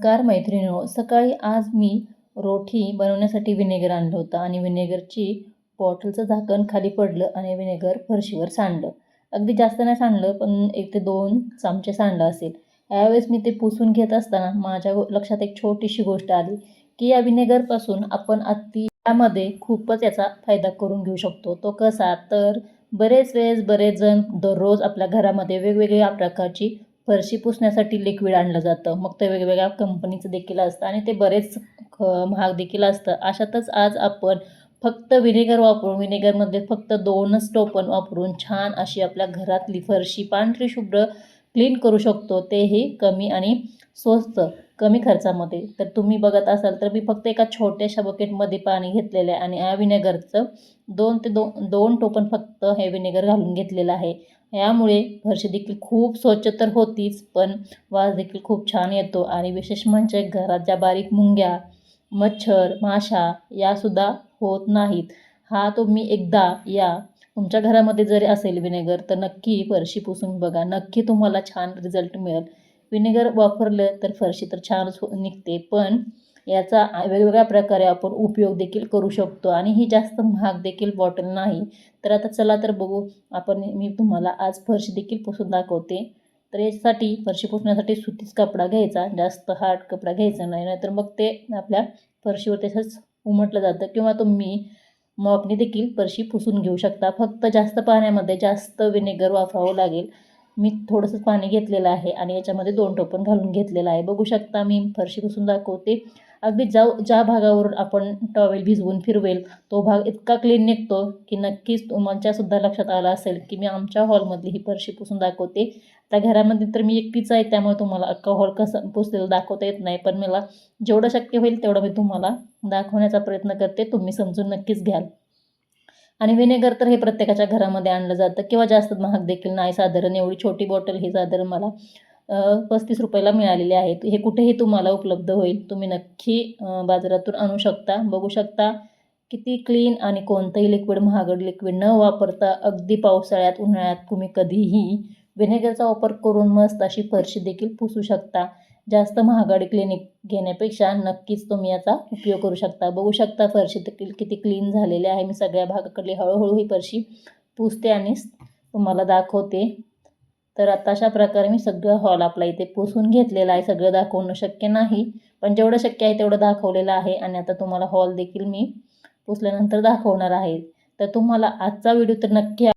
Car मैत्रिणीनो सकाळी आज मी रोठी बनवण्यासाठी विनेगर आणलं होतं आणि विनेगरची बॉटलचं झाकण खाली पडलं आणि विनेगर फरशीवर सांडलं. अगदी जास्त नाही सांडलं पण एक ते दोन चमचे सांडलं असेल. यावेळेस मी ते पुसून घेत असताना माझ्या लक्षात एक छोटीशी गोष्ट आली की या विनेगरपासून आपण अति त्यामध्ये खूपच याचा फायदा करून घेऊ शकतो. तो कसा? तर बरेच वेळेस बरेच जण दररोज आपल्या घरामध्ये वेगवेगळ्या प्रकारची फरशी पुसण्यासाठी लिक्विड आणलं जातं. मग ते वेगवेगळ्या कंपनीचं देखील असतं आणि ते बरेच ख महाग देखील असतं. अशातच आज आपण फक्त विनेगर वापरून विनेगरमध्ये फक्त दोनच टोपण वापरून छान अशी आपल्या घरातली फरशी पांढरी शुभ्र क्लीन करू शकतो. तेही कमी आणि स्वस्त कमी खर्चामध्ये. तर तुम्ही बघत असाल तर मी फक्त एका छोट्याशा बकेटमध्ये पाणी घेतलेलं आहे आणि या विनेगरचं दोन ते दो दोन टोपण फक्त हे विनेगर घालून घेतलेलं आहे. यामुळे फरशी देखील खूप स्वच्छ तर होतीच पण वास देखील खूप छान येतो आणि विशेष म्हणजे घरात ज्या बारीक मुंग्या मच्छर माशा यासुद्धा होत नाहीत. हा तुम्ही एकदा या. तुमच्या घरामध्ये जरी असेल विनेगर तर नक्की फरशी पुसून बघा. नक्की तुम्हाला छान रिझल्ट मिळेल. विनेगर वापरलं तर फरशी तर छानच हो निघते. पण याचा वेगवेगळ्या प्रकारे आपण उपयोग देखील करू शकतो आणि ही जास्त महाग देखील बॉटल नाही. तर आता चला तर बघू. आपण मी तुम्हाला आज फरशी देखील पुसून दाखवते. तर यासाठी फरशी पुसण्यासाठी सुतीच कपडा घ्यायचा. जास्त हार्ड कपडा घ्यायचा नाही. नाहीतर मग ते आपल्या फरशीवर तसंच उमटलं जातं किंवा तुम्ही मॉपने देखील फरशी पुसून घेऊ शकता. फक्त जास्त पाण्यामध्ये जास्त विनेगर वापरावं लागेल. मी थोडंसं पाणी घेतलेलं आहे आणि याच्यामध्ये दोन टोपण घालून घेतलेलं आहे. बघू शकता मी फरशी पुसून दाखवते. अगदी जाऊ ज्या भागावरून आपण टॉवेल भिजवून फिरवेल तो भाग इतका क्लीन निघतो की नक्कीच तुमच्यासुद्धा लक्षात आला असेल की मी आमच्या हॉलमधली ही फरशी पुसून दाखवते. त्या घरामध्ये तर मी एकटीच आहे त्यामुळे तुम्हाला अख्खा हॉल कसं पुसलेलं दाखवता येत नाही पण मला जेवढं शक्य होईल तेवढं मी तुम्हाला दाखवण्याचा प्रयत्न करते. तुम्ही समजून नक्कीच घ्याल. आणि व्हिनेगर तर हे प्रत्येकाच्या घरामध्ये आणलं जातं. किंवा जास्त महाग देखील नाही साधारण. एवढी छोटी बॉटल ही साधारण मला पस्तीस रुपयाला मिळालेली आहे हे कुठेही तुम्हाला उपलब्ध होईल. तुम्ही नक्की बाजारातून आणू शकता. बघू शकता किती क्लीन आणि कोणतंही लिक्विड महागड लिक्विड न वापरता अगदी पावसाळ्यात उन्हाळ्यात तुम्ही कधीही व्हिनेगरचा वापर करून मस्त अशी फरशी देखील पुसू शकता. जास्त महागडी क्लिनिक घेण्यापेक्षा नक्कीच तुम्ही याचा उपयोग करू शकता. बघू शकता फरशी देखील किती क्लीन झालेले आहे. मी सगळ्या भागाकडली हळूहळू ही फरशी पुसते आणि तुम्हाला दाखवते. तर आता अशा प्रकारे मी सगळं हॉल आपला इथे पुसून घेतलेला आहे. सगळं दाखवणं शक्य नाही पण जेवढं शक्य आहे तेवढं दाखवलेलं आहे आणि आता तुम्हाला हॉल देखील मी पुसल्यानंतर दाखवणार आहे. तर तुम्हाला आजचा व्हिडिओ तर नक्की